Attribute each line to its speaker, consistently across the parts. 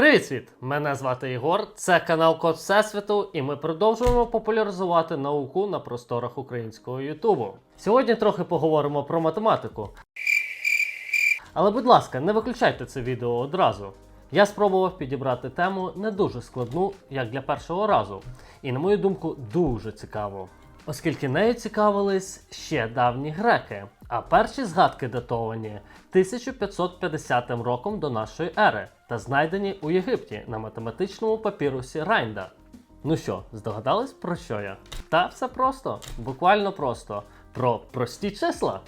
Speaker 1: Привіт, світ! Мене звати Ігор. Це канал Код Всесвіту, і ми продовжуємо популяризувати науку на просторах українського Ютубу. Сьогодні трохи поговоримо про математику. Але, будь ласка, не виключайте це відео одразу. Я спробував підібрати тему не дуже складну, як для першого разу, і, на мою думку, дуже цікаву. Оскільки нею цікавились ще давні греки, а перші згадки датовані 1550 роком до нашої ери та знайдені у Єгипті на математичному папірусі Райнда. Ну що, здогадались про що я? Та все просто, буквально просто про прості числа.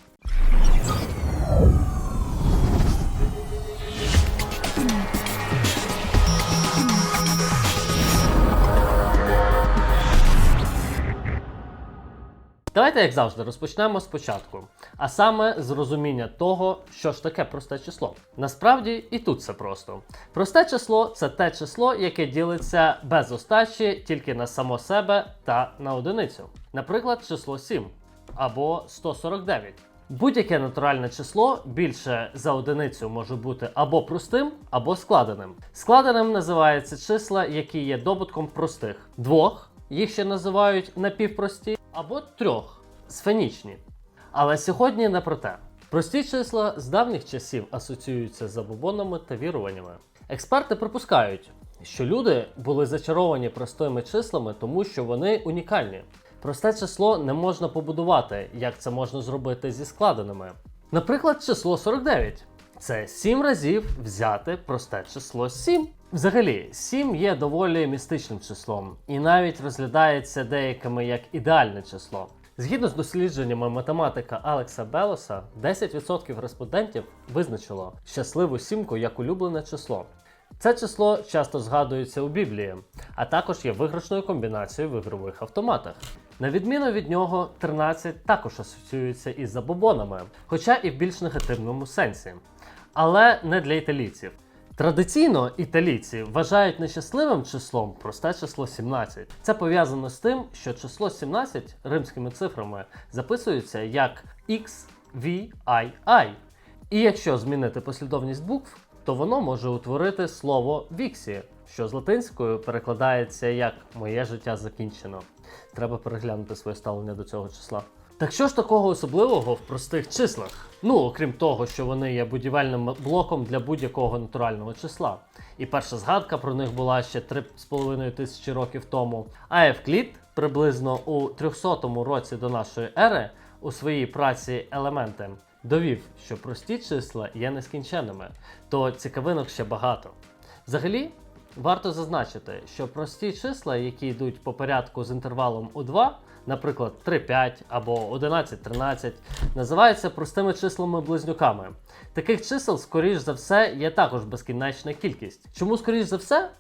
Speaker 1: Давайте, як завжди, розпочнемо спочатку, а саме з розуміння того, що ж таке просте число. Насправді і тут все просто. Просте число це те число, яке ділиться без остачі тільки на само себе та на одиницю. Наприклад, число 7 або 149. Будь-яке натуральне число більше за одиницю може бути або простим, або складеним. Складеним називаються числа, які є добутком простих двох, їх ще називають напівпрості, або трьох сфенічні. Але сьогодні не про те. Прості числа з давніх часів асоціюються з забобонами та віруваннями. Експерти припускають, що люди були зачаровані простими числами, тому що вони унікальні. Просте число не можна побудувати, як це можна зробити зі складеними. Наприклад, число 49. Це 7 разів взяти просте число 7. Взагалі, 7 є доволі містичним числом і навіть розглядається деякими як ідеальне число. Згідно з дослідженнями математика Алекса Белоса, 10% респондентів визначило щасливу сімку як улюблене число. Це число часто згадується у Біблії, а також є виграшною комбінацією в ігрових автоматах. На відміну від нього, 13 також асоціюється із забобонами, хоча і в більш негативному сенсі. Але не для італійців. Традиційно італійці вважають нещасливим числом просте число 17. Це пов'язано з тим, що число 17 римськими цифрами записується як X, V, I, I. І якщо змінити послідовність букв, то воно може утворити слово віксі, що з латинською перекладається як моє життя закінчено. Треба переглянути своє ставлення до цього числа. Так що ж такого особливого в простих числах? Ну, окрім того, що вони є будівельним блоком для будь-якого натурального числа. І перша згадка про них була ще 3,5 тисячі років тому. А Евклід приблизно у 300 році до нашої ери у своїй праці елементи довів, що прості числа є нескінченними, то цікавинок ще багато. Взагалі, варто зазначити, що прості числа, які йдуть по порядку з інтервалом у 2, наприклад, 3-5 або 11-13, називаються простими числами-близнюками. Таких чисел, скоріш за все, є також безкінечна кількість. Чому скоріш за все?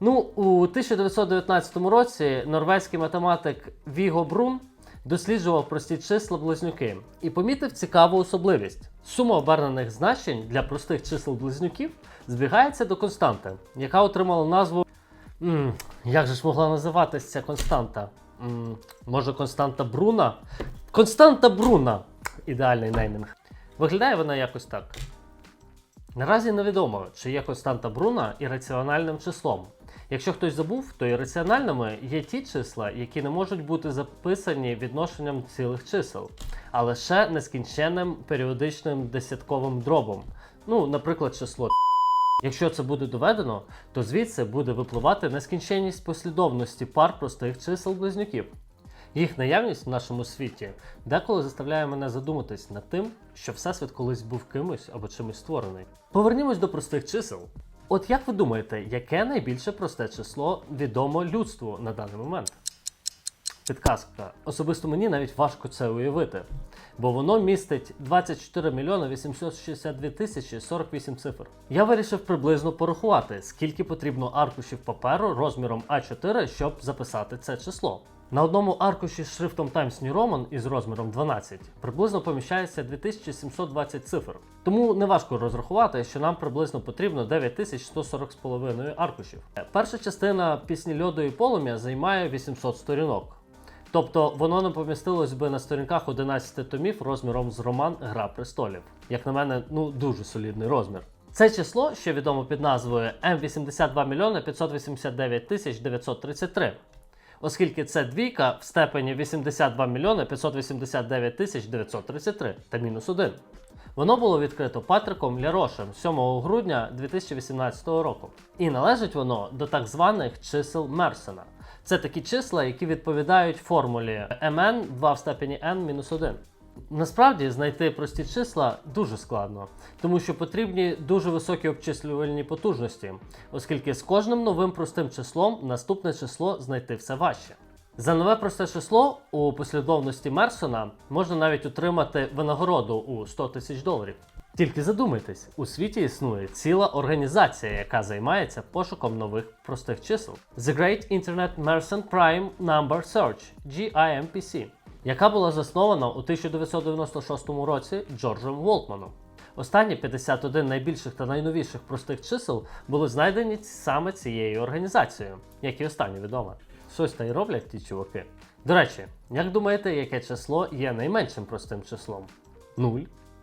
Speaker 1: Ну, у 1919 році норвезький математик Віго Брун досліджував прості числа близнюки і помітив цікаву особливість. Сума обернених значень для простих чисел близнюків збігається до константи, яка отримала назву. М, як же ж могла називатися ця константа? Може, константа Бруна? Константа Бруна! Ідеальний неймінг. Виглядає вона якось так. Наразі невідомо, чи є константа Бруна ірраціональним числом. Якщо хтось забув, то ірраціональними є ті числа, які не можуть бути записані відношенням цілих чисел, а лише нескінченним періодичним десятковим дробом. Ну, наприклад, число. Якщо це буде доведено, то звідси буде випливати нескінченність послідовності пар простих чисел-близнюків. Їх наявність в нашому світі деколи заставляє мене задуматись над тим, що Всесвіт колись був кимось або чимось створений. Повернімось до простих чисел. От як ви думаєте, яке найбільше просте число відомо людству на даний момент? Підказка. Особисто мені навіть важко це уявити, бо воно містить 24 мільйони 862 тисячі 48 цифр. Я вирішив приблизно порахувати, скільки потрібно аркушів паперу розміром А4, щоб записати це число. На одному аркуші з шрифтом Times New Roman із розміром 12 приблизно поміщається 2720 цифр. Тому неважко розрахувати, що нам приблизно потрібно 9140 з половиною аркушів. Перша частина пісні льоду і полум'я займає 800 сторінок. Тобто воно не помістилось би на сторінках 11 томів розміром з роман Гра престолів. Як на мене, ну дуже солідний розмір. Це число, що відомо під назвою М82 мільйони 589 тисяч 933, оскільки це двійка в степені 82 мільйони 589 тисяч 933 та мінус 1. Воно було відкрито Патриком Лярошем 7 грудня 2018 року. І належить воно до так званих чисел Мерсена. Це такі числа, які відповідають формулі mn 2 в степені n мінус 1. Насправді знайти прості числа дуже складно, тому що потрібні дуже високі обчислювальні потужності, оскільки з кожним новим простим числом наступне число знайти все важче. За нове просте число у послідовності Мерсона можна навіть отримати винагороду у 100 тисяч доларів. Тільки задумайтесь, у світі існує ціла організація, яка займається пошуком нових простих чисел. The Great Internet Mersenne Prime Number Search GIMPC, яка була заснована у 1996 році Джорджем Волтманом. Останні 51 найбільших та найновіших простих чисел були знайдені саме цією організацією, як і останнє відоме. Щось та й роблять ті чуваки. До речі, як думаєте, яке число є найменшим простим числом? 0,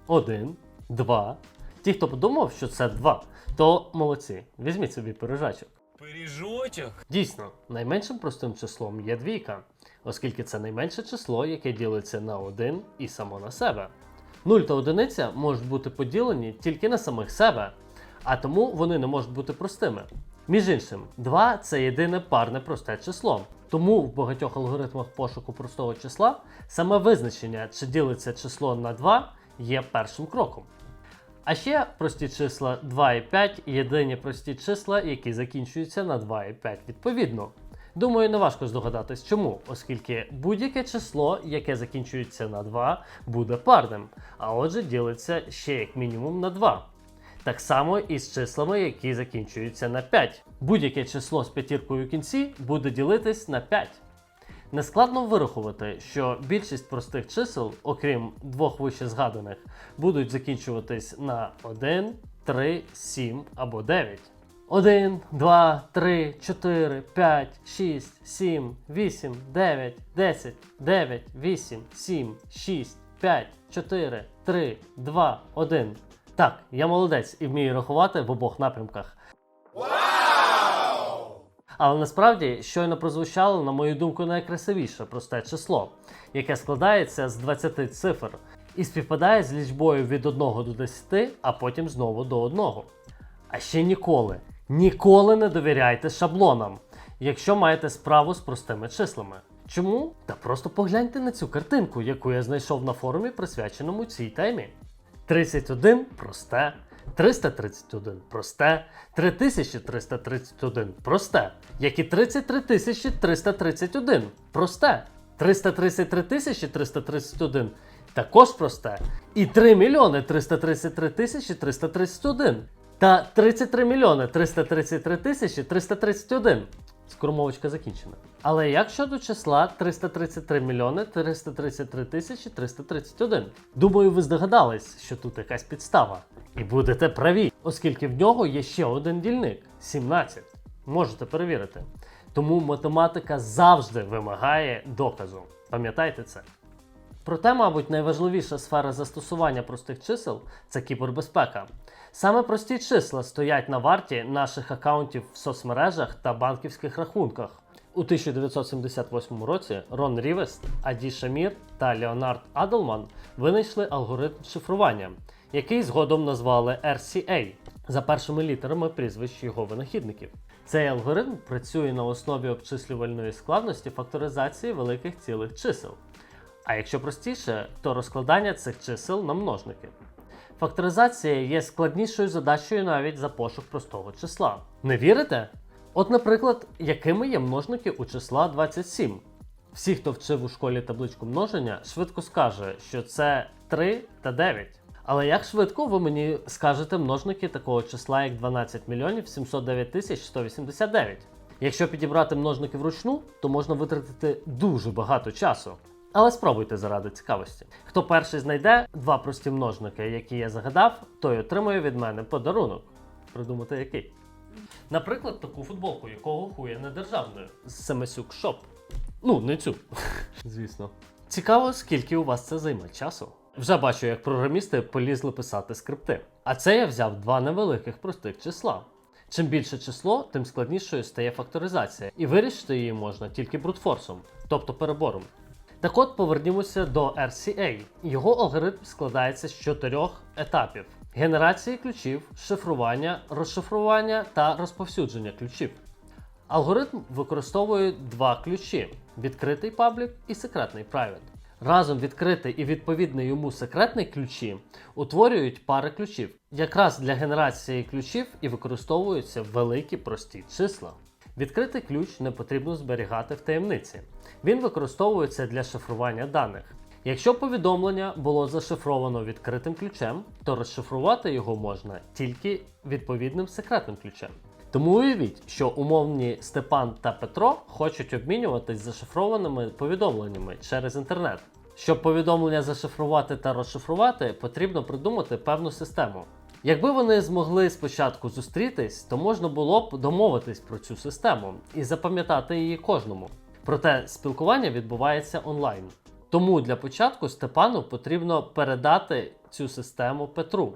Speaker 1: 1, 2. Ті, хто подумав, що це 2, то молодці. Візьміть собі пирожачок.
Speaker 2: Пиріжочок.
Speaker 1: Дійсно, найменшим простим числом є двійка, оскільки це найменше число, яке ділиться на 1 і само на себе. 0 та одиниця можуть бути поділені тільки на самих себе, а тому вони не можуть бути простими. Між іншим, 2 це єдине парне просте число. Тому в багатьох алгоритмах пошуку простого числа саме визначення, чи ділиться число на 2, є першим кроком. А ще прості числа 2 і 5 єдині прості числа, які закінчуються на 2 і 5 відповідно. Думаю, не важко здогадатись чому, оскільки будь-яке число, яке закінчується на 2, буде парним, а отже ділиться ще як мінімум на 2. Так само і з числами, які закінчуються на 5. Будь-яке число з п'ятіркою в кінці буде ділитись на 5. Нескладно вирахувати, що більшість простих чисел, окрім двох вище згаданих, будуть закінчуватись на 1, 3, 7 або 9. 1, 2, 3, 4, 5, 6, 7, 8, 9, 10, 9, 8, 7, 6, 5, 4, 3, 2, 1. Так, я молодець і вмію рахувати в обох напрямках. Але насправді щойно прозвучало, на мою думку, найкрасивіше просте число, яке складається з 20 цифр і співпадає з лічбою від 1 до 10, а потім знову до 1. А ще ніколи, ніколи не довіряйте шаблонам, якщо маєте справу з простими числами. Чому? Та просто погляньте на цю картинку, яку я знайшов на форумі, присвяченому цій темі. 31 просте, 331 просте, 3331 просте, як і 33 331 просте, 333 331 також просте, і 3 мільйони 333 тисячі 331 та 33 мільйони 333 тисячі 331. Скоромовочка закінчена. Але як щодо числа 333 мільйони 333 тисячі 331? Думаю, ви здогадались, що тут якась підстава. І будете праві, оскільки в нього є ще один дільник 17. Можете перевірити. Тому математика завжди вимагає доказу. Пам'ятайте це. Проте, мабуть, найважливіша сфера застосування простих чисел це кібербезпека. Саме прості числа стоять на варті наших акаунтів в соцмережах та банківських рахунках. У 1978 році Рон Рівест, Аді Шамір та Леонард Адлман винайшли алгоритм шифрування, який згодом назвали RCA за першими літерами прізвищ його винахідників. Цей алгоритм працює на основі обчислювальної складності факторизації великих цілих чисел. А якщо простіше, то розкладання цих чисел на множники. Факторизація є складнішою задачею навіть за пошук простого числа. Не вірите? От, наприклад, якими є множники у числа 27? Всі, хто вчив у школі табличку множення, швидко скаже, що це 3 та 9. Але як швидко ви мені скажете множники такого числа, як 12 мільйонів 709 тисяч 189? Якщо підібрати множники вручну, то можна витратити дуже багато часу. Але спробуйте заради цікавості. Хто перший знайде два прості множники, які я загадав, той отримує від мене подарунок. Придумати який? Наприклад, таку футболку, якого хуя не державною з Семесюк Шоп. Ну, не цю, звісно. Цікаво, скільки у вас це займе часу. Вже бачу, як програмісти полізли писати скрипти. А це я взяв два невеликих простих числа. Чим більше число, тим складнішою стає факторизація, і вирішити її можна тільки брутфорсом, тобто перебором. Так от повернімося до RCA. Його алгоритм складається з чотирьох етапів: генерації ключів, шифрування, розшифрування та розповсюдження ключів. Алгоритм використовує два ключі: відкритий паблік і секретний private. Разом відкритий і відповідний йому секретний ключі утворюють пари ключів. Якраз для генерації ключів і використовуються великі прості числа. Відкритий ключ не потрібно зберігати в таємниці. Він використовується для шифрування даних. Якщо повідомлення було зашифровано відкритим ключем, то розшифрувати його можна тільки відповідним секретним ключем. Тому уявіть, що умовні Степан та Петро хочуть обмінюватись зашифрованими повідомленнями через інтернет. Щоб повідомлення зашифрувати та розшифрувати, потрібно придумати певну систему. Якби вони змогли спочатку зустрітись, то можна було б домовитись про цю систему і запам'ятати її кожному. Проте спілкування відбувається онлайн. Тому для початку Степану потрібно передати цю систему Петру,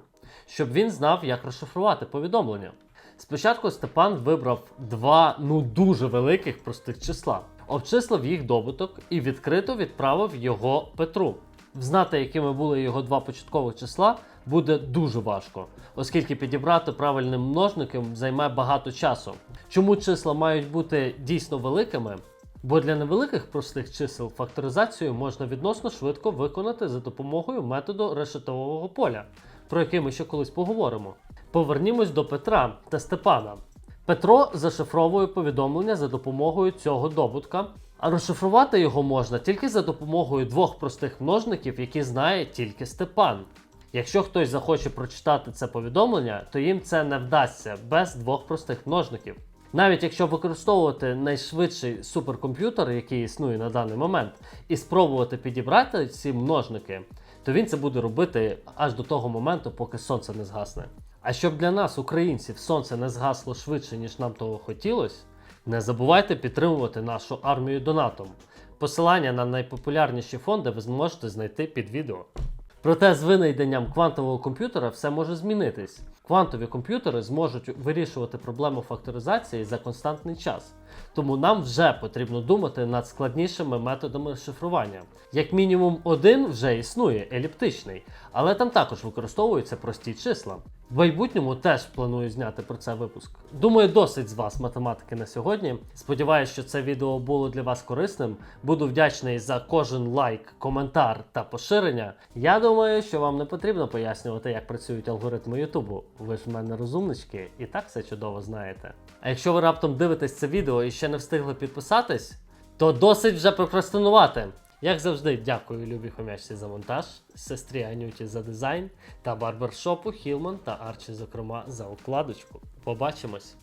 Speaker 1: щоб він знав, як розшифрувати повідомлення. Спочатку Степан вибрав два ну дуже великих простих числа, обчислив їх добуток і відкрито відправив його Петру. Взнати, якими були його два початкових числа, буде дуже важко, оскільки підібрати правильним множником займе багато часу. Чому числа мають бути дійсно великими? Бо для невеликих простих чисел факторизацію можна відносно швидко виконати за допомогою методу решетового поля, про який ми ще колись поговоримо. Повернімось до Петра та Степана. Петро зашифровує повідомлення за допомогою цього добутка, а розшифрувати його можна тільки за допомогою двох простих множників, які знає тільки Степан. Якщо хтось захоче прочитати це повідомлення, то їм це не вдасться без двох простих множників. Навіть якщо використовувати найшвидший суперкомп'ютер, який існує на даний момент, і спробувати підібрати ці множники, то він це буде робити аж до того моменту, поки сонце не згасне. А щоб для нас, українців, сонце не згасло швидше, ніж нам того хотілося, не забувайте підтримувати нашу армію донатом. Посилання на найпопулярніші фонди ви зможете знайти під відео. Проте з винайденням квантового комп'ютера все може змінитись. Квантові комп'ютери зможуть вирішувати проблему факторизації за константний час. Тому нам вже потрібно думати над складнішими методами шифрування. Як мінімум один вже існує еліптичний, але там також використовуються прості числа. В майбутньому теж планую зняти про це випуск. Думаю, досить з вас математики на сьогодні. Сподіваюсь, що це відео було для вас корисним. Буду вдячний за кожен лайк, коментар та поширення. Я думаю, що вам не потрібно пояснювати, як працюють алгоритми Ютубу. Ви ж в мене розумнички і так все чудово знаєте. А якщо ви раптом дивитесь це відео і ще не встигли підписатись, то досить вже прокрастинувати. Як завжди, дякую Любі Хомячці за монтаж, сестрі Анюті за дизайн та барбершопу Хілман та Арчі, зокрема, за укладочку. Побачимось!